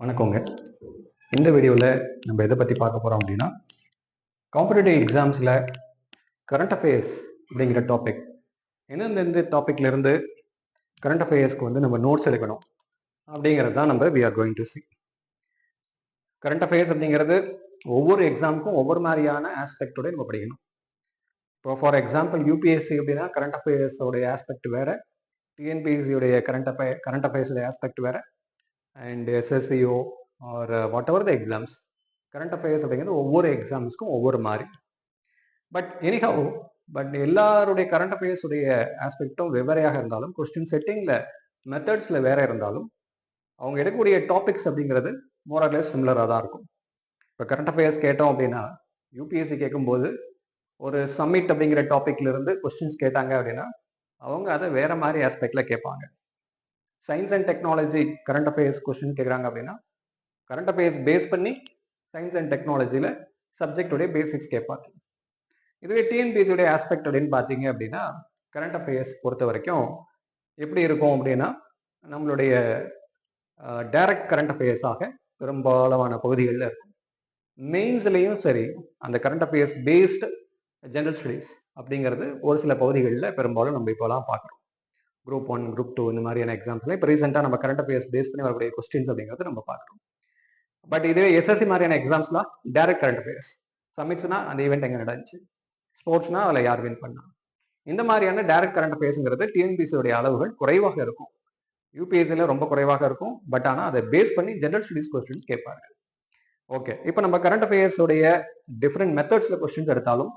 வணக்கங்க. இந்த வீடியோவில் நம்ம எதை பற்றி பார்க்க போகிறோம் அப்படின்னா காம்படிட்டிவ் எக்ஸாம்ஸில் கரண்ட் அஃபேர்ஸ் அப்படிங்கிற டாபிக் எந்தெந்த டாப்பிக்லேருந்து கரண்ட் அஃபேர்ஸ்க்கு வந்து நம்ம நோட்ஸ் எடுக்கணும் அப்படிங்கிறது தான் நம்ம we are going to see current affairs அப்படிங்கிறது ஒவ்வொரு எக்ஸாமுக்கும் ஒவ்வொரு மாதிரியான ஆஸ்பெக்டோட நம்ம படிக்கணும். இப்போ ஃபார் எக்ஸாம்பிள் யூபிஎஸ்சி அப்படின்னா கரண்ட் அஃபேர்ஸோடைய ஆஸ்பெக்ட் வேறு டிஎன்பிஎஸ்சியோடைய கரண்ட் அஃபே கரண்ட் அஃபேர்ஸோடைய ஆஸ்பெக்ட் வேறு and எஸ்எஸ்சிஓ or whatever the exams current affairs அப்படிங்கிறது ஒவ்வொரு எக்ஸாம்ஸ்க்கும் ஒவ்வொரு மாதிரி. பட் எனிஹவ் பட் எல்லாருடைய கரண்ட் அஃபேர்ஸ் உடைய ஆஸ்பெக்டும் வெவ்வேறையாக இருந்தாலும் கொஸ்டின் செட்டிங்ல மெத்தட்ஸ்ல வேற இருந்தாலும் அவங்க எடுக்கக்கூடிய டாபிக்ஸ் அப்படிங்கிறது மோரலெஸ் சிமிலராக தான் இருக்கும். இப்போ கரண்ட் அஃபேர்ஸ் கேட்டோம் அப்படின்னா யூபிஎஸ்சி கேட்கும்போது ஒரு சம்மிட் அப்படிங்கிற டாப்பிக்ல இருந்து கொஸ்டின்ஸ் கேட்டாங்க அப்படின்னா அவங்க அதை வேற மாதிரி ஆஸ்பெக்ட்ல கேட்பாங்க. Science and technology current affairs question கேட்குறாங்க அப்படின்னா கரண்ட் அஃபேர்ஸ் பேஸ் பண்ணி சயின்ஸ் அண்ட் டெக்னாலஜியில் சப்ஜெக்டுடைய பேசிக்ஸ் கேட்பாங்க இதுவே டிஎன்பிஎஸ்சியுடைய ஆஸ்பெக்ட் அப்படின்னு பார்த்தீங்க அப்படின்னா கரண்ட் அஃபேர்ஸ் பொறுத்த வரைக்கும் எப்படி இருக்கும் அப்படின்னா நம்மளுடைய டைரக்ட் கரண்ட் அஃபேர்ஸாக பெரும்பாலான பகுதிகளில் இருக்கும். மெயின்ஸ்லேயும் சரி அந்த current affairs based general studies அப்படிங்கிறது ஒரு சில பகுதிகளில் பெரும்பாலும் நம்ம இப்போலாம் பார்க்குறோம். குரூப் ஒன் குரூப் டூ இந்த மாதிரியான எக்ஸாம்ஸ்ல இப்போ ரீசெண்டாக நம்ம கரண்ட் அஃபேர்ஸ் பேஸ் பண்ணி வரக்கூடிய கொஸ்டின்ஸ் அப்படிங்கிறது நம்ம பார்க்குறோம். பட் இதுவே எஸ்எஸ்சி மாதிரியான எக்ஸாம்ஸ்லாம் டைரக்ட் கரண்ட் அஃபேர்ஸ் சமிட்ஸ்னா அந்த ஈவெண்ட் எங்கே நடந்துச்சு ஸ்போர்ட்ஸ்னா அதில் யார் வின் பண்ணா? இந்த மாதிரியான டைரக்ட் கரண்ட் அஃபேர்ஸ்ங்கிறது டிஎன்பிசியோடைய அளவுகள் குறைவாக இருக்கும். யூபிஎஸ்சியில் ரொம்ப குறைவாக இருக்கும். பட் ஆனால் அதை பேஸ் பண்ணி ஜென்ரல் ஸ்டடிஸ் கொஸ்டின்ஸ் கேட்பாங்க. ஓகே இப்போ நம்ம கரண்ட் அஃபேர்ஸுடைய டிஃப்ரெண்ட் மெத்தட்ஸ்ல கொஸ்டின்ஸ் எடுத்தாலும்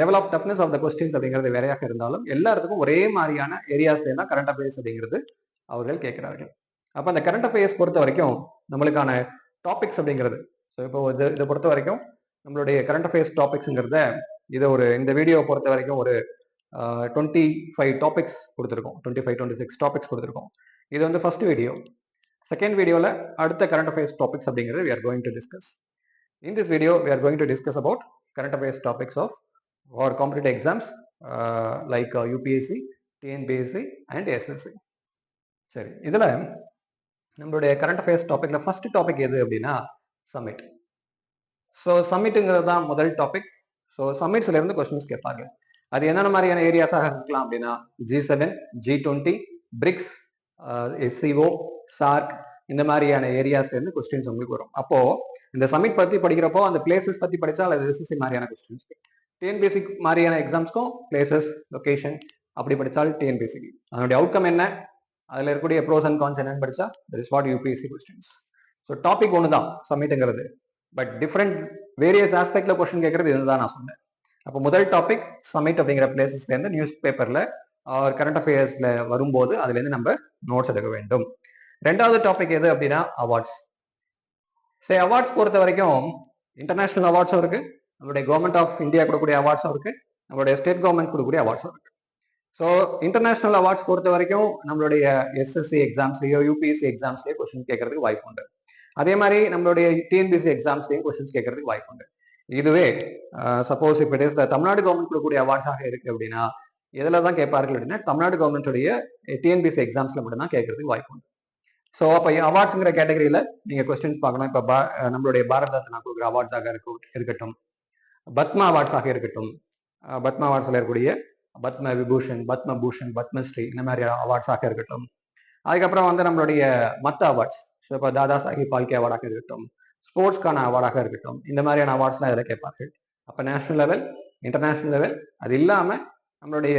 level of toughness of the questions அப்படிங்கிறது வேறையாக இருந்தாலும் எல்லாத்துக்கும் ஒரே மாதிரியான ஏரியாஸ்ல தான் கரண்ட் அஃபேர்ஸ் அப்படிங்கிறது அவர்கள் கேட்கிறார்கள். அப்போ அந்த கரண்ட் அஃபேர்ஸ் பொறுத்த வரைக்கும் நம்மளுக்கான டாபிக்ஸ் அப்படிங்கிறது. ஸோ இப்போ இது இதை பொறுத்த வரைக்கும் நம்மளுடைய கரண்ட் அஃபேர்ஸ் டாபிக்ஸுங்கிறத இதை ஒரு இந்த வீடியோவை பொறுத்த வரைக்கும் ஒரு டுவெண்ட்டி ஃபைவ் டாபிக்ஸ் கொடுத்துருக்கோம். Twenty five twenty six topics கொடுத்துருக்கோம். இது வந்து ஃபர்ஸ்ட் வீடியோ செகண்ட் வீடியோவில் அடுத்த கரண்ட் அஃபேர்ஸ் டாபிக்ஸ் அப்படிங்கிறது we are going to discuss in this video we are going to discuss about current affairs topics of our competitive exams like UPSC TNPSC and SSC. சரி இதில் நம்மளுடைய current affairs டாபிக்ல first topic எது அப்படின்னா submit so சம்மிட்டுங்கிறது தான் முதல் topic so சம்மிட்ஸ்ல இருந்து questions கேட்பாங்க. அது என்னென்ன மாதிரியான ஏரியாஸாக இருக்கலாம் அப்படின்னா G seven G twenty BRICS SCO SAARC இந்த மாதிரியான ஏரியாஸ்ல இருந்து கொஸ்டின்ஸ் உங்களுக்கு வரும். அப்போ இந்த சமிட் பத்தி படிக்கிறப்போ அந்த பிளேசஸ் பத்தி படிச்சா அது எஸ்எஸ்சி மாதிரியான கொஸ்டின்ஸ் டிஎன்பிஎஸ்சி மாதிரியான எக்ஸாம்ஸ்க்கும் பிளேசஸ் லொக்கேஷன் அப்படி படித்தால் டிஎன்பிஎஸ்சிக்கு அதனுடைய அவுட்கம் என்ன? அதில் இருக்கக்கூடிய ப்ரோஸ் அண்ட் கான்ஸ் என்னன்னு படித்தா that is what UPSC questions so topic ஒன்று தான் சம்மிட்டுங்கிறது பட் டிஃப்ரெண்ட் வேரியஸ் ஆஸ்பெக்ட்ல கொஸ்டின் கேட்கறது இதுதான் நான் சொன்னேன். அப்போ முதல் டாபிக் சமிட் அப்படிங்கிற பிளேசஸ்லேருந்து நியூஸ் பேப்பரில் ஆர் கரண்ட் அஃபேர்ஸில் வரும்போது அதுலேருந்து நம்ம நோட்ஸ் எடுக்க வேண்டும். ரெண்டாவது டாபிக் எது அப்படின்னா அவார்ட்ஸ் சரி அவார்ட்ஸ் பொறுத்த வரைக்கும் இன்டர்நேஷ்னல் அவார்ட்ஸும் இருக்குது நம்மளுடைய கவர்மெண்ட் ஆஃப் இந்தியா கொடுக்கக்கூடிய அவார்ட்ஸும் இருக்கு. நம்மளுடைய ஸ்டேட் கவர்மெண்ட் கொடுக்கக்கூடிய அவார்ட்ஸும் இருக்கு. ஸோ இன்டர்நேஷனல் அவார்ட்ஸ் பொறுத்த வரைக்கும் நம்மளுடைய எஸ்எஸ்சி எக்ஸாம்ஸ்லயோ யூபிஎஸ்சி எக்ஸாம்ஸ்லேயோ கொஸ்டின் கேட்கறதுக்கு வாய்ப்பு உண்டு. அதே மாதிரி நம்மளுடைய டிஎன்பிசி எக்ஸாம்ஸ்லேயும் கொஸ்டின்ஸ் கேட்கறதுக்கு வாய்ப்பு உண்டு. இதுவே சப்போஸ் இப்போ இட் இஸ் தமிழ்நாடு கவர்மெண்ட் கொடுக்கக்கூடிய அவார்ட்ஸாக இருக்கு அப்படின்னா எதில் தான் கேட்பார்கள் அப்படின்னா தமிழ்நாடு கவர்மெண்ட்டுடைய டிஎன்பிசி எக்ஸாம்ஸில் மட்டும் தான் கேட்கறதுக்கு வாய்ப்பு உண்டு. ஸோ அப்போ அவார்ட்ஸுங்கிற கேட்டகரியில் நீங்கள் கொஸ்டின்ஸ் பார்க்கணும். இப்போ பா நம்மளுடைய பாரத ரத்னா கொடுக்குற அவார்ட்ஸாக இருக்கும் இருக்கட்டும். பத்மா அவார்ட்ஸாக இருக்கட்டும். பத்மா அவார்ட்ஸில் இருக்கக்கூடிய பத்ம விபூஷன் பத்ம பூஷன் பத்மஸ்ரீ இந்த மாதிரி அவார்ட்ஸாக இருக்கட்டும். அதுக்கப்புறம் வந்து நம்மளுடைய மற்ற அவார்ட்ஸ் ஸோ இப்போ தாதா சாஹிப் பால்கே அவார்டாக இருக்கட்டும். ஸ்போர்ட்ஸ்க்கான அவார்டாக இருக்கட்டும். இந்த மாதிரியான அவார்ட்ஸ்லாம் இதில் கேட்பார்கள் அப்போ நேஷனல் லெவல் இன்டர்நேஷ்னல் லெவல் அது இல்லாமல் நம்மளுடைய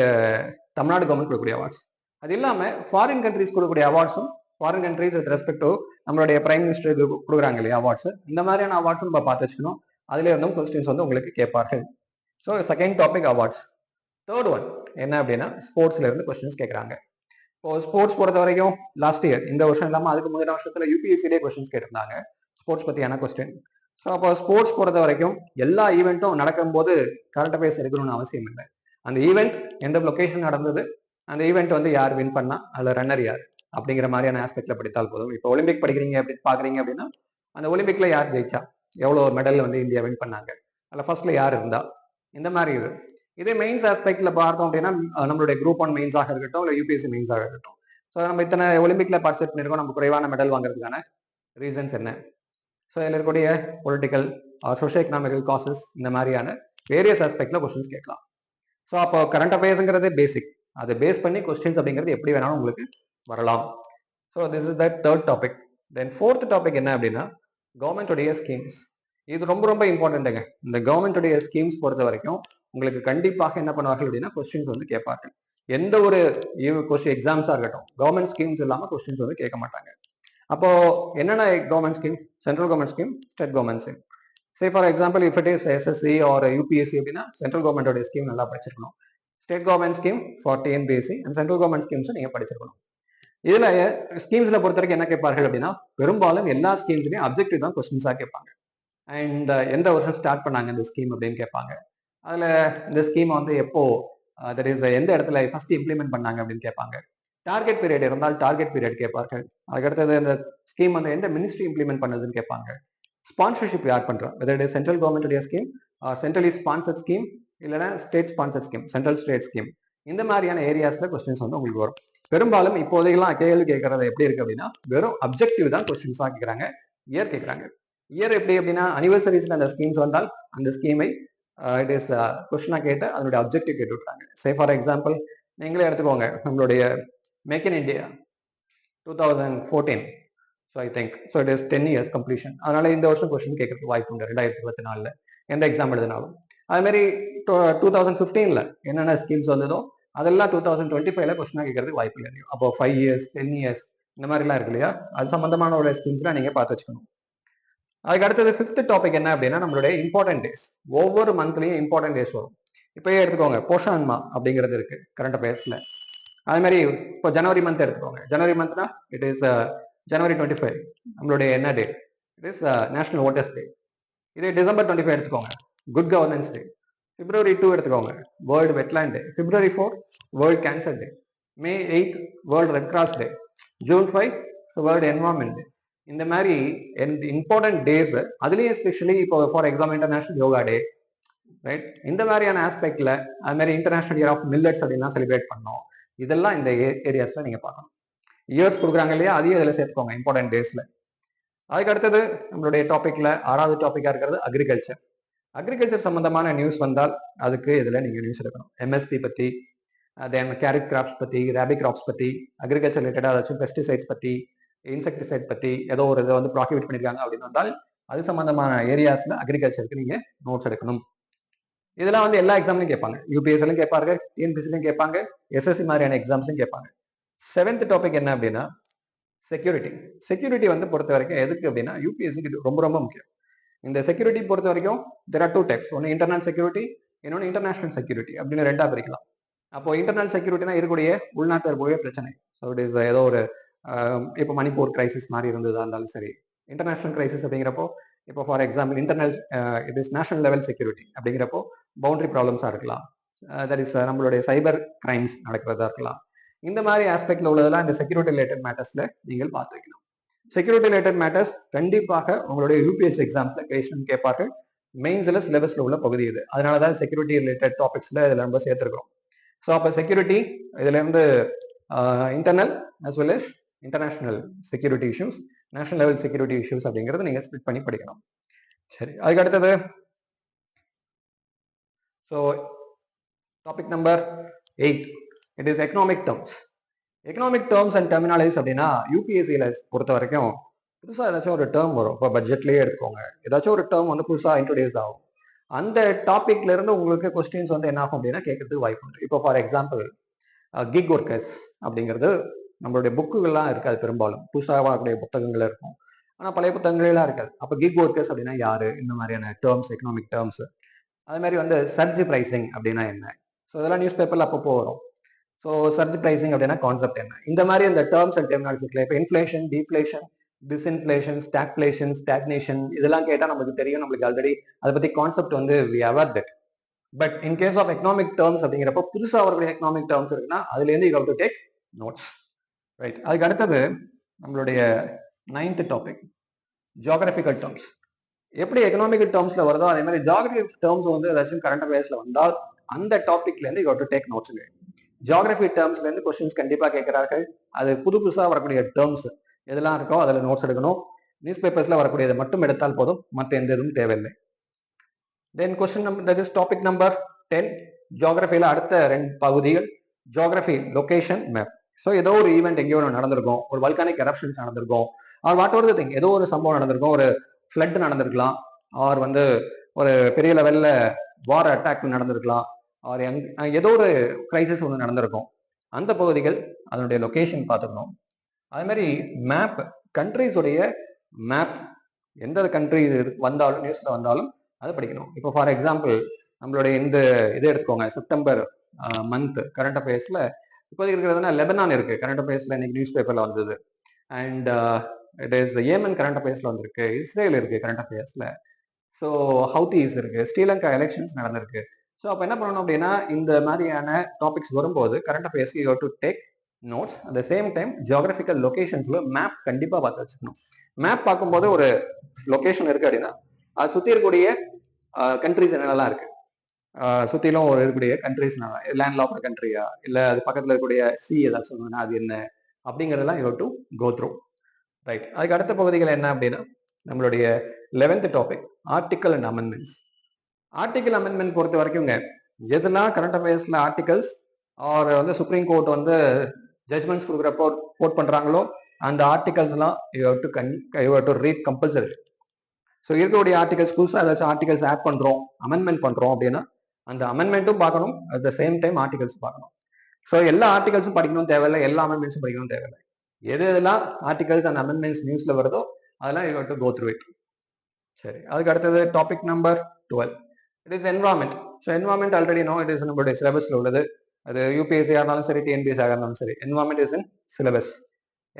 தமிழ்நாடு கவர்மெண்ட் கொடுக்கக்கூடிய அவார்ட்ஸ் அது இல்லாமல் ஃபாரின் கண்ட்ரிஸ் கொடுக்கக்கூடிய அவார்ட்ஸும் foreign countries with respect to நம்மளுடைய பிரைம் மினிஸ்டருக்கு கொடுக்குறாங்க இல்லையா அவார்ட்ஸ் இந்த மாதிரியான அவார்ட்ஸும் நம்ம பார்த்து வச்சுக்கணும். அதுல இருந்தும் கொஸ்டின்ஸ் வந்து உங்களுக்கு கேட்பார்கள். So second topic awards third one என்ன அப்படின்னா ஸ்போர்ட்ஸ்ல இருந்து கொஸ்டின்ஸ் கேட்குறாங்க. இப்போ ஸ்போர்ட்ஸ் பொறுத்த வரைக்கும் லாஸ்ட் இயர் இந்த வருஷம் இல்லாமல் அதுக்கு முந்தின வருஷத்துல யூபிஎஸ்சிலே கொஸ்டின்ஸ் கேட்டிருந்தாங்க. ஸ்போர்ட்ஸ் பத்தியான கொஸ்டின் ஸோ அப்போ ஸ்போர்ட்ஸ் பொறுத்த வரைக்கும் எல்லா ஈவெண்ட்டும் நடக்கும்போது கரண்ட் அஃபேர்ஸ் எடுக்கணும்னு அவசியம் இல்லை. அந்த ஈவெண்ட் எந்த லொக்கேஷன் நடந்தது அந்த ஈவெண்ட் வந்து யார் வின் பண்ணா அதில் ரன்னர் யார்? அப்படிங்கிற மாதிரியான ஆஸ்பெக்ட்ல படித்தால் போதும். இப்போ ஒலிம்பிக் படிக்கிறீங்க அப்படி பாக்குறீங்க அப்படின்னா அந்த ஒலிம்பிக்ல யார் ஜெயிச்சா? எவ்வளோ மெடல் வந்து இந்தியா வின் பண்ணாங்க. அதில் ஃபர்ஸ்ட்ல யார் இருந்தா? இந்த மாதிரி இது. இதே மெயின்ஸ் ஆஸ்பெக்ட்ல பார்த்தோம் அப்படின்னா நம்மளுடைய குரூப் ஒன் மெயின்ஸாக இருக்கட்டும் இல்லை யூபிஎஸ்சி மெயின்ஸாக இருக்கட்டும். ஸோ நம்ம இத்தனை ஒலிம்பிக்ல பார்ட்டிசிபேட் பண்ணியிருக்கோம். நம்ம குறைவான மெடல் வாங்குறதுக்கான ரீசன்ஸ் என்ன? ஸோ இதில் இருக்கக்கூடிய பொலிட்டிக்கல் சோஷியோ எக்கனாமிக்கல் காசஸ் இந்த மாதிரியான வேரியஸ் ஆஸ்பெக்ட்ல கொஸ்டின்ஸ் கேட்கலாம். ஸோ அப்போ கரண்ட் அஃபேர்ஸுங்கிறது பேசிக் அதை பேஸ் பண்ணி கொஸ்டின்ஸ் அப்படிங்கிறது எப்படி வேணாலும் உங்களுக்கு வரலாம். So this is that third topic then fourth topic என்ன அப்படின்னா கவர்மெண்ட்டுடைய ஸ்கீம்ஸ் இது ரொம்ப ரொம்ப இம்பார்ட்டண்ட்டுங்க இந்த கவர்மெண்ட்டுடைய ஸ்கீம்ஸ் பொறுத்த வரைக்கும் உங்களுக்கு கண்டிப்பாக என்ன பண்ணுவார்கள் அப்படின்னா கொஸ்டின்ஸ் வந்து கேட்பார்கள். எந்த ஒரு கொஸ்டின் எக்ஸாம்ஸாக இருக்கட்டும் கவர்மெண்ட் ஸ்கீம்ஸ் இல்லாமல் கொஸ்டின்ஸ் வந்து கேட்க மாட்டாங்க. அப்போ என்னென்ன government scheme central government scheme state government scheme say for example if it is SSC or UPSC அப்படின்னா சென்ட்ரல் கவர்மெண்டோட ஸ்கீம் நல்லா படிச்சிருக்கணும். State government scheme for TNPSC and central government ஸ்கீம்ஸும் நீங்க படிச்சிருக்கணும். இதுல ஸ்கீம்ஸ்ல பொறுத்த வரைக்கும் என்ன கேட்பார்கள் அப்படின்னா பெரும்பாலும் எல்லா ஸ்கீம்ஸ்லயும் அப்ஜெக்டிவ் தான் கொஸ்டின்ஸா கேட்பாங்க. அண்ட் எந்த வருஷம் ஸ்டார்ட் பண்ணாங்க இந்த ஸ்கீம் அப்படின்னு கேட்பாங்க. அதுல இந்த ஸ்கீம் வந்து எப்போ தட் இஸ் எந்த இடத்துல ஃபர்ஸ்ட் இம்ப்ளிமெண்ட் பண்ணாங்க அப்படின்னு கேட்பாங்க. டார்கெட் பீரியட் இருந்தால் டார்கெட் பீரியட் கேட்பார்கள். அதுக்கடுத்தது இந்த ஸ்கீம் வந்து எந்த மினிஸ்ட்ரி இம்ப்ளிமெண்ட் பண்ணதுன்னு கேட்பாங்க. ஸ்பான்சர்ஷிப் யார் பண்றா? Whether it central government scheme centrally sponsor scheme இல்லைன்னா state sponsor scheme central state scheme இந்த மாதிரியான ஏரியாஸ்ல கொஸ்டின்ஸ் வந்து உங்களுக்கு வரும். பெரும்பாலும் இப்போதைக்கெல்லாம் கேள்வி கேட்கறது எப்படி இருக்கு அப்படின்னா வெறும் அப்ஜெக்டிவ் தான் கொஸ்டின்ஸா கேட்கறாங்க. இயர் கேட்கறாங்க. இயர் எப்படி அப்படின்னா அனிவர்சரிஸ்ல அந்த ஸ்கீம்ஸ் வந்தால் அந்த ஸ்கீமை இட் இஸ் கொஸ்டினா கேட்டு அதனுடைய அப்ஜெக்டிவ் கேட்டு விட்டுறாங்க. சே ஃபார் எக்ஸாம்பிள் நீங்களே எடுத்துக்கோங்க நம்மளுடைய make in India two thousand fourteen so I think so it is ten years completion அதனால இந்த வருஷம் கொஸ்டின் கேட்கறதுக்கு வாய்ப்பு உண்டு ரெண்டாயிரத்தி இருபத்தி நாலுல. எந்த எக்ஸாம் எழுதினாலும். அது மாதிரி டூ தௌசண்ட் ஃபிஃப்டீன்ல என்னென்ன ஸ்கீம்ஸ் வந்ததோ அதெல்லாம் டூ தௌசண்ட் டுவெண்ட்டி ஃபைவ்ல கொஸ்டினாக கேட்கறதுக்கு வாய்ப்பு இல்லை அப்போ ஃபைவ் இயர்ஸ் டென் இயர்ஸ் இந்த மாதிரிலாம் இருக்கு இல்லையா? அது சம்பந்தமான ஒரு ஸ்கீம்ஸ்லாம் நீங்க பார்த்து வச்சுக்கணும். அதுக்கு அடுத்தது ஃபிஃப்த் டாபிக் என்ன அப்படின்னா நம்மளுடைய இம்பார்ட்டன்ட் டேஸ் ஒவ்வொரு மந்த்லையும் இம்பார்ட்டன்ட் டேஸ் வரும். இப்பயே எடுத்துக்கோங்க போஷான்மா அப்படிங்கிறது இருக்கு கரண்ட் அஃபேர்ஸ்ல அது மாதிரி இப்போ ஜனவரி மந்த் எடுத்துக்கோங்க. ஜனவரி மந்த்னா it is January twenty five நம்மளுடைய என்ன day it is national voters day இதே டிசம்பர் டுவெண்ட்டி ஃபைவ் எடுத்துக்கோங்க. Good governance day February two எடுத்துக்கோங்க. World wetland day February four world cancer day May eight world red cross day June five world environment day இந்த மாதிரி important days அதுலேயும் especially இப்போ for example international yoga day right இந்த மாதிரியான ஆஸ்பெக்ட்ல அது மாதிரி இன்டர்நேஷனல் இயர் ஆஃப் மில்லட்ஸ் அப்படின்லாம் செலிப்ரேட் பண்ணோம். இதெல்லாம் இந்த ஏரியாஸ்ல நீங்க பார்க்கணும். இயர்ஸ் கொடுக்குறாங்க இல்லையா? அதையும் இதில் சேர்த்துக்கோங்க இம்பார்ட்டன்ட் டேஸ்ல அதுக்கு அடுத்தது நம்மளுடைய டாபிக்ல ஆறாவது டாபிக்கா இருக்கிறது அக்ரிகல்ச்சர் அக்ரிகல்ச்சர் சம்பந்தமான நியூஸ் வந்தால் அதுக்கு இதில் நீங்கள் நியூஸ் எடுக்கணும். எம்எஸ்பி பற்றி தென் கேரிட் கிராப்ஸ் பற்றி ரேபி கிராப்ஸ் பற்றி அக்ரிகல்ச்சர் ரிலேட்டடாக ஏதாச்சும் பெஸ்டிசைட்ஸ் பற்றி இன்செக்டிசைட் பற்றி ஏதோ ஒரு இதை வந்து ப்ராக்யூட் பண்ணியிருக்காங்க அப்படின்னு வந்தால் அது சம்பந்தமான ஏரியாஸில் அக்ரிகல்ச்சருக்கு நீங்கள் நோட்ஸ் எடுக்கணும். இதெல்லாம் வந்து எல்லா எக்ஸாம்லையும் கேட்பாங்க. யூபிஎஸ்சிலையும் கேட்பாங்க டிஎன்பிசிலையும் கேட்பாங்க எஸ்எஸ்சி மாதிரியான எக்ஸாம்ஸ்லையும் கேட்பாங்க. செவன்த் டாபிக் என்ன அப்படின்னா செக்யூரிட்டி செக்யூரிட்டி வந்து பொறுத்த வரைக்கும் எதுக்கு அப்படின்னா யூபிஎஸ்சிக்கு ரொம்ப ரொம்ப முக்கியம். இந்த செக்யூரிட்டி பொறுத்த வரைக்கும் தெர் ஆர் டூ டைப்ஸ் ஒன்று இன்டர்னல் செக்யூரிட்டி இன்னொன்று இன்டர்நேஷனல் செக்யூரிட்டி அப்படின்னு ரெண்டாக பிரிக்கலாம். அப்போ இன்டர்னல் செக்யூரிட்டினா இருக்கக்கூடிய உள்நாட்டு இருக்கக்கூடிய பிரச்சனை. ஸோ இட் இஸ் ஏதோ ஒரு இப்போ மணிப்பூர் கிரைசிஸ் மாதிரி இருந்ததா இருந்தாலும் சரி. இன்டர்நேஷனல் கிரைசிஸ் அப்படிங்கிறப்போ இப்போ for example internal it is national level security அப்படிங்கிறப்போ பவுண்டரி ப்ராப்ளம்ஸாக இருக்கலாம். தட் இஸ் நம்மளுடைய சைபர் கிரைம்ஸ் நடக்கிறதா இருக்கலாம். இந்த மாதிரி ஆஸ்பெக்ட்ல உள்ளதெல்லாம் இந்த செக்யூரிட்டி ரிலேட்டட் மேட்டர்ஸ்ல நீங்கள் பார்த்து வைக்கணும். செக்யூரிட்டி ரிலேட்டட் மேட்டர்ஸ் கண்டிப்பாக உங்களுடைய யூபிஎஸ் எக்ஸாம்ஸ்ல கேஷன் கேட்பார்கள். மெயின்ஸ்ல சிலபஸ்ல உள்ள பகுதி இது. அதனால தான் செக்யூரிட்டி ரிலேட்டட் டாபிக்ஸ்ல இதில் நம்ம சேர்த்துருக்கோம். ஸோ அப்போ செக்யூரிட்டி இதுல இருந்து internal as well as international security issues national level security issues அப்படிங்கிறது நீங்க ஸ்பிட் பண்ணி படிக்கணும். சரி அதுக்கு அடுத்தது so topic number eight it is economic terms economic terms and terminologies அப்படின்னா யூபிஎஸ்சியில பொறுத்த வரைக்கும் புதுசாக ஏதாச்சும் ஒரு டேர்ம் வரும். இப்போ பட்ஜெட்லேயே எடுத்துக்கோங்க. ஏதாச்சும் ஒரு டேர்ம் வந்து புதுசாக இன்ட்ரடியூஸ் ஆகும். அந்த டாபிக்ல இருந்து உங்களுக்கு கொஸ்டின்ஸ் வந்து என்ன ஆகும் அப்படின்னா கேட்கறதுக்கு வாய்ப்பு உண்டு. இப்போ ஃபார் எக்ஸாம்பிள் கிக் ஒர்க்கர்ஸ் அப்படிங்கிறது நம்மளுடைய புக்குகள்லாம் இருக்காது பெரும்பாலும். புதுசாக வரக்கூடிய புத்தகங்கள் இருக்கும். ஆனால் பழைய புத்தகங்களெல்லாம் இருக்காது. அப்போ கிக் ஒர்க்கர்ஸ் அப்படின்னா யாரு? இந்த மாதிரியான டேர்ம்ஸ் எக்கனாமிக் டேர்ம்ஸ் அது மாதிரி வந்து சர்ஜ் ப்ரைசிங் அப்படின்னா என்ன? ஸோ இதெல்லாம் நியூஸ் பேப்பர்ல அப்பப்போ வரும். ஸோ சர்ஜ் பிரைசிங் அப்படின்னா கான்செப்ட் என்ன? இந்த மாதிரி இந்த டேர்ம்ஸ் அண்ட் டெர்மினாலஜிக்கில் இப்போ inflation deflation disinflation stagflation stagnation இதெல்லாம் கேட்டால் நமக்கு தெரியும். நம்மளுக்கு ஆல்ரெடி அதை பற்றி கான்செப்ட் வந்து we have that but in case of economic terms அப்படிங்கிறப்ப புதுசாக வரக்கூடிய எக்கனாமிக் டேர்ம்ஸ் இருக்குன்னா அதுலேருந்து you to take notes right அதுக்கு அடுத்தது நம்மளுடைய நைன்த் டாபிக் ஜியாகிரபிக்கல் டேர்ம்ஸ் எப்படி எக்கனாமிக்கல் டேர்ம்ஸ்ல வருதோ அதே மாதிரி ஜியாகிரபிக் டேர்ம்ஸ் வந்து ஏதாச்சும் கரண்ட் அஃபேர்ஸ்ல வந்தால் அந்த டாபிக்ல இருந்து யூ டு டேக் நோட்ஸுங்க ஜியாகிரபி டேர்ம்ஸ்ல இருந்து கொஸ்டின்ஸ் கண்டிப்பா கேட்கிறார்கள். அது புது புதுசா வரக்கூடிய டேர்ம்ஸ் எதெல்லாம் இருக்கோ அதுல நோட்ஸ் எடுக்கணும். நியூஸ் பேப்பர்ஸ்ல வரக்கூடியதை மட்டும் எடுத்தால் போதும். மற்ற எந்த இதுவும் தேவையில்லை. Then question number that is topic number ten ஜியாகிரபியில அடுத்த ரெண்டு பகுதிகள். ஜியாகிரபி லொகேஷன் மேப் ஸோ ஏதோ ஒரு ஈவெண்ட் எங்கேயோ ஒன்று நடந்திருக்கும். ஒரு வல்கானிக் எரப்ஷன்ஸ் நடந்திருக்கும். ஆர் வாட் ஒரு திங் ஏதோ ஒரு சம்பவம் நடந்திருக்கும். ஒரு ஃப்ளட் நடந்திருக்கலாம். ஆர் வந்து ஒரு பெரிய லெவலில் வார் அட்டாக் நடந்திருக்கலாம். ஆர் எங் ஏதோ ஒரு கிரைசிஸ் ஒன்று நடந்திருக்கும். அந்த பகுதிகள் அதனுடைய லொக்கேஷன் பார்த்துக்கணும். அதே மாதிரி மேப் கண்ட்ரிஸுடைய மேப் எந்த கண்ட்ரி வந்தாலும் நியூஸில் வந்தாலும் அதை படிக்கணும். இப்போ ஃபார் எக்ஸாம்பிள் நம்மளுடைய இந்த இதை எடுத்துக்கோங்க செப்டம்பர் மந்த் கரண்ட் அஃபேர்ஸில் இப்போதைக்கு இருக்கிறதுனா லெபனான் இருக்குது கரண்ட் அஃபேர்ஸில் இன்னைக்கு நியூஸ் பேப்பரில் வந்தது. And it is Yemen current அஃபேர்ஸில் வந்திருக்கு. இஸ்ரேல் இருக்குது கரண்ட் அஃபேர்ஸில் ஸோ ஹவுதீஸ் இருக்குது ஸ்ரீலங்கா எலெக்ஷன்ஸ் நடந்திருக்கு. ஸோ அப்போ என்ன பண்ணணும் அப்படின்னா இந்த மாதிரியான டாபிக்ஸ் வரும்போது current அஃபேர்ஸ்க்கு you to take notes at the same time geographical லொகேஷன்ஸ்ல map கண்டிப்பா பார்த்து வச்சுக்கணும். மேப் பார்க்கும்போது ஒரு லொகேஷன் இருக்கு அப்படின்னா அது சுத்தி இருக்கக்கூடிய கண்ட்ரிஸ் என்னென்னலாம் இருக்கு? சுத்திலும் ஒரு இருக்கக்கூடிய கண்ட்ரிஸ் லேண்ட் லாக் கண்ட்ரியா இல்ல அது பக்கத்துல இருக்கக்கூடிய சி ஏதாவது சொல்லணும்னா அது என்ன? அப்படிங்கிறதெல்லாம் you to go through right அதுக்கு அடுத்த பகுதிகள் என்ன அப்படின்னா நம்மளுடைய eleventh topic article and amendments article amendment பொறுத்த வரைக்கும்ங்க எதெல்லாம் கரண்ட் அஃபேர்ஸ்ல ஆர்டிகல்ஸ் ஆர் வந்து சுப்ரீம் கோர்ட் வந்து ஜட்மெண்ட்ஸ் கொடுக்குறப்போ கோட் பண்றாங்களோ அந்த ஆர்டிகல்ஸ்லாம் you to can you to read compulsory so இருக்கக்கூடிய ஆர்டிகல்ஸ் புதுசாக ஏதாச்சும் ஆர்டிகல்ஸ் ஆட் பண்றோம் அமெண்ட்மெண்ட் பண்றோம் அப்படின்னா அந்த அமெண்ட்மெண்ட்டும் பார்க்கணும் at the same time articles பார்க்கணும். ஸோ எல்லா ஆர்டிகல்ஸும் படிக்கணும் தேவையில்லை எல்லா அமெண்ட்மெண்ட்ஸும் படிக்கணும் தேவையில்லை. எது எதெல்லாம் ஆர்டிகல்ஸ் அண்ட் அமெண்ட்மெண்ட்ஸ் நியூஸ்ல வருதோ அதெல்லாம் you to go through it சரி அதுக்கு அடுத்தது topic number twelve it is environment so environment already know it is நம்மளுடைய சிலபஸில் உள்ளது. அது யூபிஎஸ்சியாக இருந்தாலும் சரி டிஎன்பிஎஸ்சியாக இருந்தாலும் சரி environment is in syllabus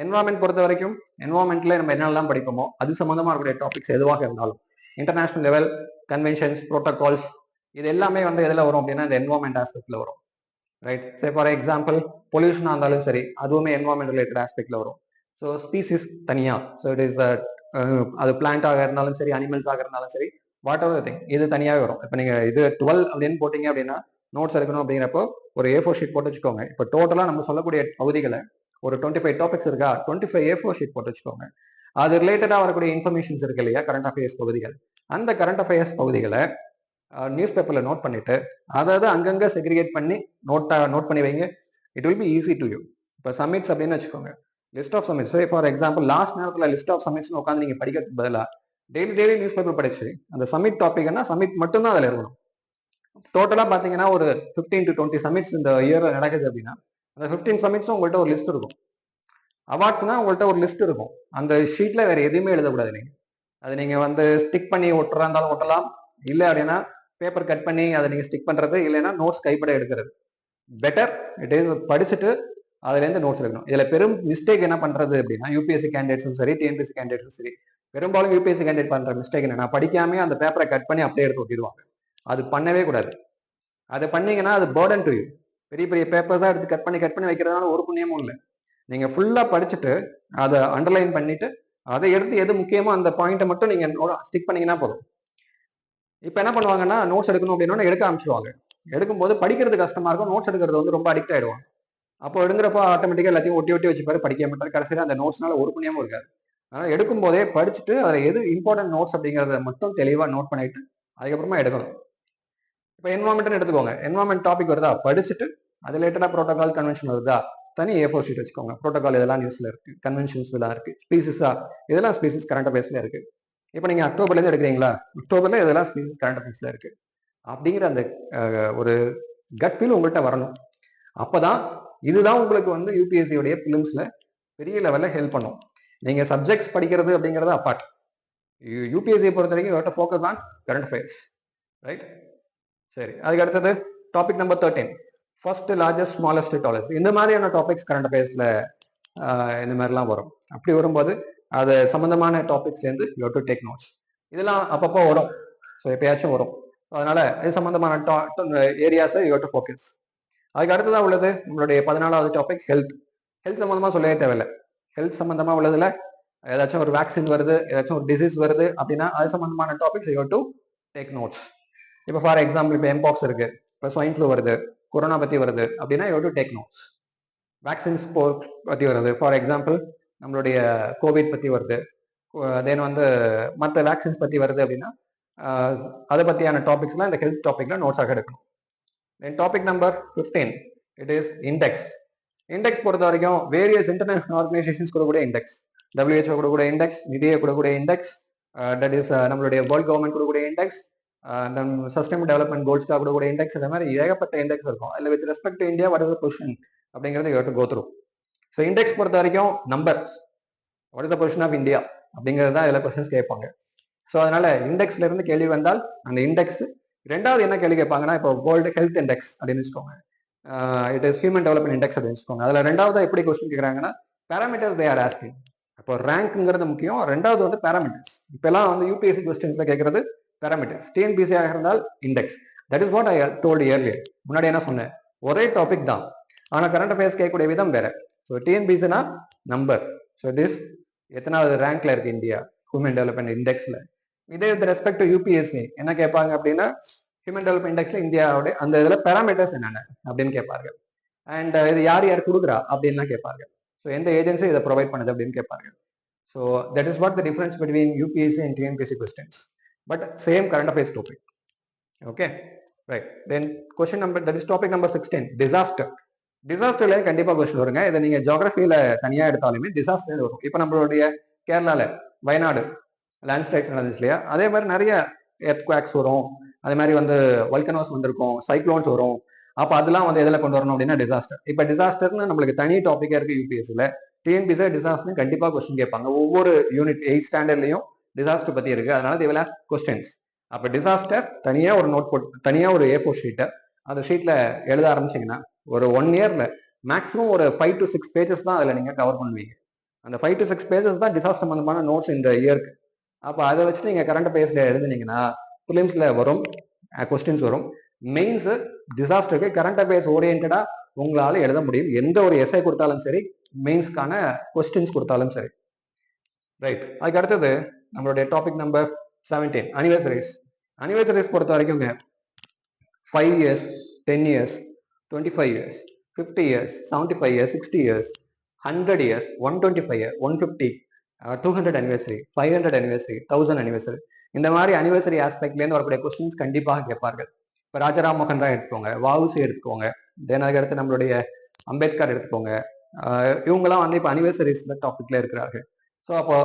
environment பொறுத்த வரைக்கும் என்வரான்மெண்ட்ல நம்ம என்னெல்லாம் படிப்போமோ அது சம்மந்தமாக இருக்கக்கூடிய டாபிக்ஸ் எதுவாக இருந்தாலும் இன்டர்நேஷனல் லெவல் கன்வென்ஷன்ஸ் ப்ரோட்டோகால்ஸ் இது எல்லாமே வந்து எதில் வரும் அப்படின்னா இந்த என்வரான்மெண்ட் ஆஸ்பெக்ட்ல வரும். ரைட் சே ஃபார் எக்ஸாம்பிள் பொல்யூஷனாக இருந்தாலும் சரி அதுவுமே என்வரான்மெண்ட் ரிலேட்டட் ஆஸ்பெக்ட்ல வரும். ஸோ ஸ்பீசிஸ் தனியாக ஸோ இட் இஸ் அது பிளான்ட்டாக இருந்தாலும் சரி அனிமல்ஸாக இருந்தாலும் சரி வாட் எவர் திங் இது தனியாக வரும். இப்போ நீங்க இது டுவெல் அப்படின்னு போட்டீங்க அப்படின்னா நோட்ஸ் எடுக்கணும் அப்படிங்கிறப்போ ஒரு ஏ ஃபோர் ஷீட் போட்டு வச்சுக்கோங்க. இப்போ டோட்டலாக நம்ம சொல்லக்கூடிய பகுதிகளை ஒரு டுவெண்ட்டி ஃபைவ் டாபிக்ஸ் இருக்கா? Twenty five A four sheet போட்டு வச்சுக்கோங்க. அது ரிலேட்டடாக வரக்கூடிய இன்ஃபர்மேஷன்ஸ் இருக்கு இல்லையா? கரண்ட் அஃபேர்ஸ் பகுதிகள். அந்த கரண்ட் அஃபேர்ஸ் பகுதிகளை நியூஸ் பேப்பர்ல நோட் பண்ணிட்டு அதாவது அங்கங்கே செக்ரிகேட் பண்ணி நோட்டா நோட் பண்ணி வைங்க. It will be easy to you இப்போ சமிட்ஸ் அப்படின்னு வச்சுக்கோங்க. List of summits for example last நேரத்தில் லிஸ்ட் ஆஃப் சமிட்ஸ்னு உட்காந்து நீங்கள் படிக்கிறதுக்கு பதிலாக டெய்லி டெய்லி நியூஸ் பேப்பர் படிச்சு அந்த சமிட் டாபிக்னா சமிட் மட்டும்தான் அதில் இருக்கணும். டோட்டலாக பார்த்தீங்கன்னா ஒரு ஃபிஃப்டீன் டு டுவெண்ட்டி சமிட்ஸ் இந்த இயரில் நடக்குது அப்படின்னா அந்த ஃபிஃப்டீன் சமிட்ஸும் உங்கள்கிட்ட ஒரு லிஸ்ட் இருக்கும். அவார்ட்ஸ்னா உங்கள்கிட்ட ஒரு லிஸ்ட் இருக்கும். அந்த ஷீட்டில் வேற எதுவுமே எழுதக்கூடாது நீங்கள் அது நீங்கள் வந்து ஸ்டிக் பண்ணி ஒட்டுறா இருந்தாலும் ஒட்டலாம். இல்லை அப்படின்னா பேப்பர் கட் பண்ணி அதை நீங்கள் ஸ்டிக் பண்ணுறது இல்லைன்னா நோட்ஸ் கைப்பட எடுக்கிறது. பெட்டர் இட் இஸ் படிச்சுட்டு அதுலேருந்து நோட்ஸ் எடுக்கணும். இதில் பெரும் மிஸ்டேக் என்ன பண்ணுறது அப்படின்னா யூபிஎஸ்சி கேண்டிடேட்ஸும் சரி டிஎன்பிஎஸ்சி கேண்டிடேட்ஸும் சரி பெரும்பாலும் யூபிஎஸ்சி கேண்டிடேட் பண்ற மிஸ்டேக் நான் படிக்காம அந்த பேப்பரை கட் பண்ணி அப்படியே எடுத்து ஒட்டிடுவாங்க. அது பண்ணவே கூடாது. அதை பண்ணீங்கன்னா அது பேர்டன் டு யூ பெரிய பெரிய பேப்பர்ஸா எடுத்து கட் பண்ணி கட் பண்ணி வைக்கிறதுனால ஒரு புண்ணியமும் இல்லை. நீங்க ஃபுல்லா படிச்சுட்டு அதை அண்டர்லைன் பண்ணிட்டு அதை எடுத்து எது முக்கியமோ அந்த பாயிண்ட்டை மட்டும் நீங்க ஸ்டிக் பண்ணீங்கன்னா போதும். இப்போ என்ன பண்ணுவாங்கன்னா நோட்ஸ் எடுக்கணும் அப்படின்னா எடுக்க ஆரம்பிச்சிருவாங்க. எடுக்கும்போது படிக்கிறது கஷ்டமா இருக்கும் நோட்ஸ் எடுக்கிறது வந்து ரொம்ப அடிக்ட் ஆயிடுவாங்க. அப்போ எடுங்கிறப்போ ஆட்டோமேட்டிக்கா எல்லாத்தையும் ஒட்டி ஒட்டி வச்சுப்பாரு படிக்க மாட்டாரு. கடைசியில் அந்த நோட்ஸ்னால ஒரு புண்ணியமும் இருக்காது. ஆனால் எடுக்கும் போதே படிச்சுட்டு அதில் எது இம்பார்ட்டன்ட் நோட்ஸ் அப்படிங்கிறத மட்டும் தெளிவாக நோட் பண்ணிட்டு அதுக்கப்புறமா எடுக்கணும். இப்போ என்வாமெண்ட்னு எடுத்துக்கோங்க. என்வாமெண்ட் டாபிக் வருதா? படிச்சுட்டு அது ரிலேட்டடாக ப்ரோட்டோகால் கன்வென்ஷன் வருதா? தனி ஏ ஃபோர் ஷீட் வச்சுக்கோங்க. ப்ரோட்டோகால் இதெல்லாம் நியூஸில் இருக்கு. கன்வென்ஷன்ஸ் இதெல்லாம் இருக்கு. ஸ்பீசிஸா இதெல்லாம் ஸ்பீசிஸ் கரண்ட் அஃபேர்ஸ்ல இருக்கு. இப்போ நீங்கள் அக்டோபர்லேருந்து எடுக்கிறீங்களா? அக்டோபர்ல இதெல்லாம் ஸ்பீசிஸ் கரண்ட் அஃபேர்ஸ்ல இருக்கு. அப்படிங்கிற அந்த ஒரு கட் ஃபீல் உங்கள்கிட்ட வரணும். அப்போதான் இதுதான் உங்களுக்கு வந்து யூபிஎஸ்சியோடைய ஃபிலிம்ஸில் பெரிய லெவலில் ஹெல்ப் பண்ணும். நீங்க சப்ஜெக்ட்ஸ் படிக்கிறது அப்படிங்கிறது அப்பார்ட் யூபிஎஸ்சியை பொறுத்த வரைக்கும் focus on current affairs right சரி. அதுக்கு அடுத்தது topic number thirteen first largest smallest college இந்த மாதிரியான டாபிக்ஸ் கரண்ட் அஃபேர்ஸ்ல இந்த மாதிரிலாம் வரும். அப்படி வரும்போது அது சம்பந்தமான டாபிக்ஸ்லேருந்து யூ டு டேக் நோட்ஸ் இதெல்லாம் அப்பப்போ வரும். ஸோ எப்பயாச்சும் வரும். அதனால இது சம்பந்தமான ஏரியாஸை யூ டு ஃபோக்கஸ் அதுக்கு அடுத்ததாக உள்ளது நம்மளுடைய பதினாலாவது டாபிக் ஹெல்த் ஹெல்த் சம்மந்தமாக சொல்லவே தேவையில்லை. ஹெல்த் சம்மந்தமாக உள்ளதுல ஏதாச்சும் ஒரு வேக்சின் வருது ஏதாச்சும் ஒரு டிசீஸ் வருது அப்படின்னா அது சம்மந்தமான topics you to take notes இப்போ ஃபார் எக்ஸாம்பிள் இப்போ எம்பாக்ஸ் இருக்கு இப்போ ஸ்வைன் ஃப்ளூ வருது கொரோனா பற்றி வருது அப்படின்னா you to take notes vaccines போ பற்றி வருது. ஃபார் எக்ஸாம்பிள் நம்மளுடைய கோவிட் பற்றி வருது. தென் வந்து மற்ற வேக்சின்ஸ் பற்றி வருது அப்படின்னா அதை பற்றியான டாபிக்ஸ்லாம் இந்த ஹெல்த் டாபிக்ல நோட்ஸாக எடுக்கணும். Then topic number fifteen it is index index பொறுத்த வரைக்கும் வேரியஸ் இன்டர்நேஷனல் ஆர்கனைசேஷன்ஸ் கூட கூட இண்டெக்ஸ் டபிள்யூஹெச்ஓ கூட கூட இண்டெக்ஸ் நிதியை கூட கூட இண்டெக்ஸ் தட் இஸ் நம்மளுடைய வேர்ல்ட் கவர்மெண்ட் கூட கூட இண்டெக்ஸ் நம் சஸ்டைனபிள் டெவலப்மெண்ட் கோல்ஸ்க்காக கூட கூட இண்டெக்ஸ் இந்த மாதிரி ஏகப்பட்ட இண்டெக்ஸ் இருக்கும். அதில் with respect to India what is position அப்படிங்கிறது you to go through so index பொறுத்த வரைக்கும் numbers what is the position of India அப்படிங்கிறது தான் இதில் கொஸ்டின்ஸ் கேட்பாங்க. ஸோ அதனால இண்டெக்ஸ்ல இருந்து கேள்வி வந்தால் அந்த இண்டெக்ஸ் ரெண்டாவது என்ன கேள்வி கேட்பாங்கன்னா இப்போ வேர்ல்டு ஹெல்த் இண்டெக்ஸ் அப்படின்னு வச்சுக்கோங்க. It is human development index அப்படின்னு வச்சுக்கோங்க. அதில் ரெண்டாவது எப்படி கொஸ்டின் கேட்குறாங்கன்னா பேராமீட்டர்ஸ் தே ஆர் ஆஸ்கிங் அப்போ ரேங்க்ங்கிறது முக்கியம். ரெண்டாவது வந்து பேராமீட்டர்ஸ் இப்பெல்லாம் வந்து யூபிஎஸ்சி கொஸ்டின்ஸ்ல கேட்கறது பேராமீட்டர்ஸ் டிஎன்பிசி ஆக இருந்தால் index that is what I told earlier முன்னாடி என்ன சொன்னேன்? ஒரே டாபிக் தான். ஆனா கரண்ட் அஃபேர்ஸ் கேட்கக்கூடிய விதம் வேற. ஸோ டிஎன்பிசினா நம்பர் ஸோ திஸ் எத்தனாவது ரேங்க்ல இருக்கு இந்தியா? ஹியூமன் டெவலப்மெண்ட் இண்டெக்ஸ்ல இதே வித் ரெஸ்பெக்ட் டு யூபிஎஸ்சி என்ன கேட்பாங்க அப்படின்னா ஹியூமன் டெவலப்மெண்ட் இண்டெக்ஸ்ல இந்தியாவுடைய அந்த இதில் பேராமீட்டர்ஸ் என்னென்ன அப்படின்னு கேட்பார்கள். அண்ட் இது யார் யார் கொடுக்குறா அப்படின்லாம் கேட்பார்கள். ஸோ எந்த ஏஜென்சி இதை ப்ரொவைட் பண்ணுது அப்படின்னு கேட்பார்கள். So that is what the difference between UPSC and TNPSC questions but same current affairs topic okay right then question number that is topic number sixteen disaster டிசாஸ்டர்ல கண்டிப்பா கொஸ்டின் வருங்க. இதை நீங்க ஜியோகிரபியில தனியாக எடுத்தாலுமே டிசாஸ்டர் வரும். இப்போ நம்மளுடைய கேரளால வயநாடு லேண்ட் நடந்துச்சு இல்லையா? அதே மாதிரி நிறைய எர்த் குவாக்ஸ் வரும். அதே மாதிரி வந்து வல்கனோஸ் வந்திருக்கும் சைக்ளோன்ஸ் வரும். அப்போ அதெல்லாம் வந்து எதில் கொண்டு வரணும் அப்படின்னா டிசாஸ்டர் இப்போ டிசாஸ்டர்னு நம்மளுக்கு தனி டாப்பிக்காக இருக்குது யூபிஎஸ்சியில் டிஎன்பிசி டிசாஸ்டர்னு கண்டிப்பாக கொஸ்டின் கேட்பாங்க. ஒவ்வொரு யூனிட் எயிட் ஸ்டாண்டர்ட்லையும் டிசாஸ்டர் பற்றி இருக்குது அதனால தேவல் ஆஸ்க் கொஸ்டின்ஸ் அப்போ டிசாஸ்டர் தனியாக ஒரு நோட் போட் தனியாக ஒரு ஏ ஃபோர் ஷீட்டை அந்த ஷீட்டில் எழுத ஆரம்பிச்சிங்கன்னா ஒரு ஒன் இயரில் மேக்ஸிமம் ஒரு ஃபைவ் டு சிக்ஸ் பேஜஸ் தான் அதில் நீங்கள் கவர் பண்ணுவீங்க. அந்த ஃபைவ் டு சிக்ஸ் பேஜஸ் தான் டிசாஸ்டர் சம்பந்தமான நோட்ஸ் இந்த இயர்க்கு அப்போ அதை வச்சு நீங்கள் கரண்ட் பேஸ்ல எழுதுனீங்கன்னா ப்ரிலிம்ஸில் வரும் கொஸ்டின்ஸ் வரும். மெயின்ஸ் டிசாஸ்டருக்கு கரண்ட் அஃபேர்ஸ் ஓரியன்டாக உங்களால் எழுத முடியும். எந்த ஒரு எஸ்ஐ கொடுத்தாலும் சரி மெயின்ஸ்க்கான கொஸ்டின்ஸ் கொடுத்தாலும் சரி. ரைட் அதுக்கு அடுத்தது நம்மளுடைய topic number seventeen anniversaries anniversaries பொறுத்த வரைக்குங்க five years ten years twenty five years fifty years seventy five years sixty years hundred years one twenty five year one fifty two hundred anniversary five hundred anniversary thousand anniversary இந்த மாதிரி anniversary ஆஸ்பெக்ட்லேருந்து வரக்கூடிய questions கண்டிப்பாக கேட்பார்கள். இப்போ ராஜாராம் மோகன் ராய் எடுத்துக்கோங்க வாவுசி எடுத்துக்கோங்க தென் அதுக்கடுத்து நம்மளுடைய அம்பேத்கர் எடுத்துக்கோங்க. இவங்கெல்லாம் வந்து இப்போ அனிவர்சரிஸ்ல டாபிக்ல இருக்கிறார்கள். ஸோ அப்போ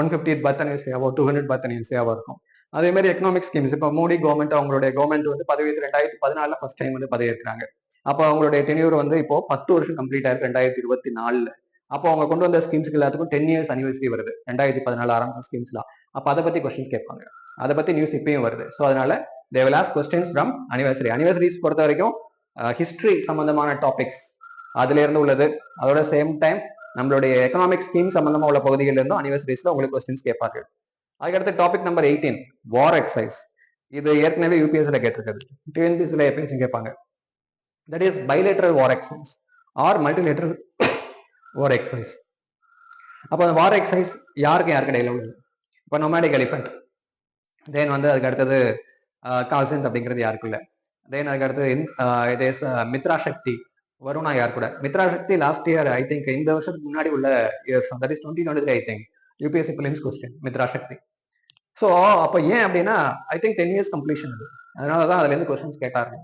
ஒன் ஃபிஃப்டி பர்த் அனிவர்சரியாவோ டூ ஹண்ட்ரட் பர்த் அனிவர்சரியாவோ இருக்கும். அதே மாதிரி எக்கனாமிக் ஸ்கீம்ஸ் இப்போ மோடி கவர்மெண்ட் அவங்களுடைய கவர்மெண்ட் வந்து பதவி ரெண்டாயிரத்தி பதினாலில் ஃபர்ஸ்ட் டைம் வந்து பதவியேற்கிறாங்க. அப்போ அவங்களுடைய டென்யூர் வந்து இப்போ பத்து வருஷம் கம்ப்ளீட் ஆயிருக்கு ரெண்டாயிரத்தி இருபத்தி நாலுல. அப்போ அவங்க கொண்டு வந்த ஸ்கீம்ஸ்க்கு எல்லாத்துக்கும் டென் இயர்ஸ் அனிவர்சரி வருது. ரெண்டாயிரத்தி பதினாலு ஆரம்பிச்ச ஸ்கீம்ஸ்லாம் அப்போ அதை பத்தி கொஸ்டின்ஸ் கேட்பாங்க. அதை பத்தி நியூஸ் இப்பயும் வருது. ஸோ அதனால they will ask questions from anniversary anniversaries பொறுத்த வரைக்கும் ஹிஸ்டரி சம்பந்தமான டாபிக்ஸ் அதுல இருந்து உள்ளது. அதோட சேம் டைம் நம்மளுடைய எக்கனாமிக் ஸ்கீம் சம்பந்தமா உள்ள பகுதிகளில் இருந்தும் அனிவர்சரிஸ்ல உங்களுக்கு கொஸ்டின்ஸ் கேட்பாங்க அதுக்கடுத்து topic number eighteen war exercise இது ஏற்கனவே யூபிஎஸ்ல கேட்டிருக்காது. டிஎன்பிஎஸ்ல எப்பயாச்சும் கேட்பாங்க. That is bilateral war exercise or multilateral war exercise அப்போ அந்த வார் எக்ஸைஸ் யாருக்கு யாருக்கு இடையில உள்ளது? இப்போ நொமேடிக் எலிஃபென்ட் தென் வந்து அதுக்கு அடுத்தது காசிந்த் அப்படிங்கிறது யாருக்கு இல்லை தென் அதுக்கு அடுத்தது இது இஸ் மித்ரா சக்தி. வருணா யார் கூட? Mitra Shakti last year I think இந்த வருஷத்துக்கு முன்னாடி உள்ள years that is twenty twenty three I think UPSC prelims question Mitra Shakti. So அப்போ ஏன் அப்படின்னா I think ten years completion அது. அதனால தான் அதுலேருந்து கொஸ்டின்ஸ் கேட்டாங்க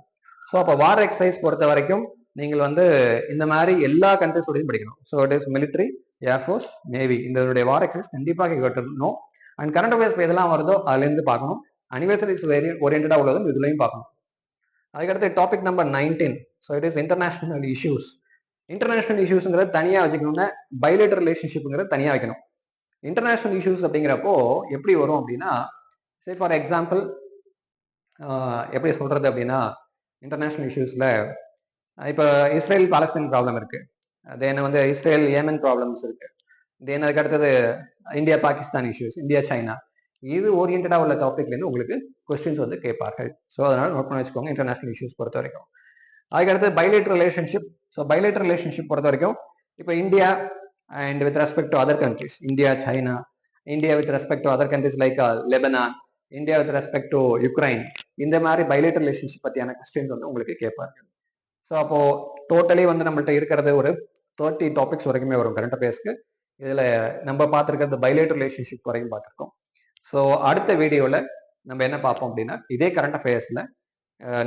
ஸோ அப்போ வார் எக்ஸசைஸ் பொறுத்த வரைக்கும் நீங்கள் வந்து இந்த மாதிரி எல்லா கண்ட்ரிஸோடையும் படிக்கணும். So it is military air force navy இந்த வார் எக்ஸைஸ் கண்டிப்பாக கேட்டிருக்கணும் அண்ட் கரண்ட் அஃபேர்ஸ் எதெல்லாம் வருதோ அதுலேருந்து பார்க்கணும். அனிவர்சரிஸ் வெரி ஓரியன்டாக உள்ளதும் இதுலையும் பார்க்கணும். அதுக்கடுத்து topic number nineteen so it is international issues international இஷ்யூஸுங்கிறத தனியாக வச்சுக்கணும்னா பைலேட்டர் ரிலேஷன்ஷிப்புங்கிறது தனியாக வைக்கணும். இன்டர்நேஷனல் இஷ்யூஸ் அப்படிங்கிறப்போ எப்படி வரும் அப்படின்னா சே ஃபார் எக்ஸாம்பிள் எப்படி சொல்கிறது அப்படின்னா இன்டர்நேஷ்னல் இஷ்யூஸில் இப்போ இஸ்ரேல் பாலஸ்தீன் ப்ராப்ளம் இருக்கு. தென் வந்து இஸ்ரேல் ஏமன் ப்ராப்ளம்ஸ் இருக்குது தென் அதுக்கு அடுத்தது India Pakistan issues India China இது ஓரியன்டாக உள்ள டாபிக்லேருந்து உங்களுக்கு கொஸ்டின்ஸ் வந்து கேட்பார்கள். ஸோ அதனால நோட் பண்ணி வச்சுக்கோங்க இன்டர்நேஷனல் இஷ்யூஸ் பொறுத்த வரைக்கும். அதுக்கடுத்து bilateral relationship so bilateral relationship பொறுத்த வரைக்கும் இப்போ India and with respect to other countries India China India with respect to other countries like Lebanon India with respect to Ukraine இந்த மாதிரி பைலேட் ரிலேஷன்ஷிப் பற்றியான கொஸ்டின்ஸ் வந்து உங்களுக்கு கேட்பார்கள். ஸோ அப்போ டோட்டலி வந்து நம்மள்ட்ட இருக்கிறது ஒரு தேர்ட்டி டாபிக்ஸ் வரைக்குமே வரும் கரண்ட் அஃபேர்ஸ்க்கு இதில் நம்ம பார்த்துருக்கிறது பைலேட் ரிலேஷன்ஷிப் வரையும் பார்த்துருக்கோம். ஸோ அடுத்த வீடியோவில் நம்ம என்ன பார்ப்போம் அப்படின்னா இதே கரண்ட் அஃபேர்ஸில்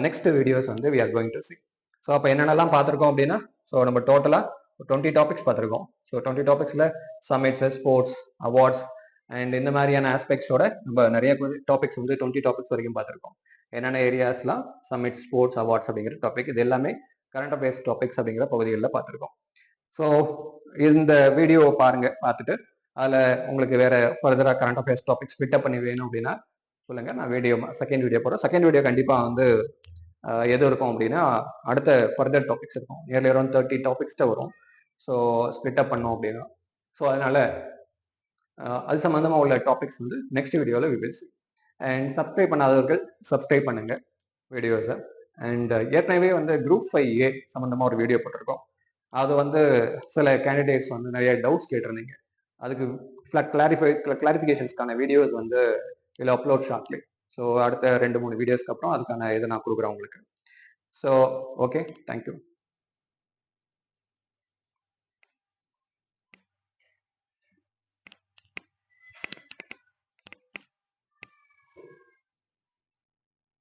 நெக்ஸ்ட் வீடியோஸ் வந்து we are going to see so அப்போ என்னென்னலாம் பார்த்துருக்கோம் அப்படின்னா ஸோ நம்ம டோட்டலாக டுவெண்ட்டி டாபிக்ஸ் பார்த்துருக்கோம். ஸோ டுவெண்ட்டி டாபிக்ஸில் சமிட்ஸ் ஸ்போர்ட்ஸ் அவார்ட்ஸ் அண்ட் இந்த மாதிரியான ஆஸ்பெக்ட்ஸோட நம்ம நிறைய டாபிக்ஸ் வந்து டுவெண்ட்டி டாபிக்ஸ் வரைக்கும் பார்த்துருக்கோம். என்னென்ன ஏரியாஸ்லாம் சமிட்ஸ் ஸ்போர்ட்ஸ் அவார்ட்ஸ் அப்படிங்கிற டாபிக் இது எல்லாமே கரண்ட் அஃபேர்ஸ் டாபிக்ஸ் அப்படிங்கிற பகுதிகளில் பார்த்துருக்கோம். ஸோ இந்த வீடியோவை பாருங்க பார்த்துட்டு. அதில் உங்களுக்கு வேற ஃபர்தராக கரண்ட் அஃபேர்ஸ் டாபிக்ஸ் பிட்டப் பண்ணி வேணும் அப்படின்னா சொல்லுங்க. நான் வீடியோ செகண்ட் வீடியோ போடுறேன். செகண்ட் வீடியோ கண்டிப்பாக வந்து எது இருக்கும் அப்படின்னா அடுத்த ஃபர்தர் டாபிக்ஸ் இருக்கும். நியர்லி அரௌண்ட் தேர்ட்டி டாபிக்ஸ்ட வரும். ஸோ ஸ்பிட்டப் பண்ணோம் அப்படின்னா. ஸோ அதனால அது சம்மந்தமாக உள்ள டாபிக்ஸ் வந்து நெக்ஸ்ட் வீடியோவில் விவில் அண்ட் சப்ஸ்கிரைப் பண்ணாதவர்கள் சப்ஸ்கிரைப் பண்ணுங்க வீடியோஸை அண்ட் ஏற்கனவே வந்து குரூப் ஃபைவ் ஏ சம்மந்தமாக ஒரு வீடியோ போட்டிருக்கோம். அது வந்து சில கேண்டிடேட்ஸ் வந்து நிறைய டவுட்ஸ் கேட்டிருந்தீங்க. அதுக்கு கிளாரிஃபை கிளாரிஃபிகேஷன்ஸ்க்கான வீடியோஸ் வந்து இதில் அப்லோட் ஷார்ட்லி ஸோ அடுத்த ரெண்டு மூணு வீடியோஸ்க்கு அப்புறம் அதுக்கான இதை நான் கொடுக்குறேன் உங்களுக்கு. So okay thank you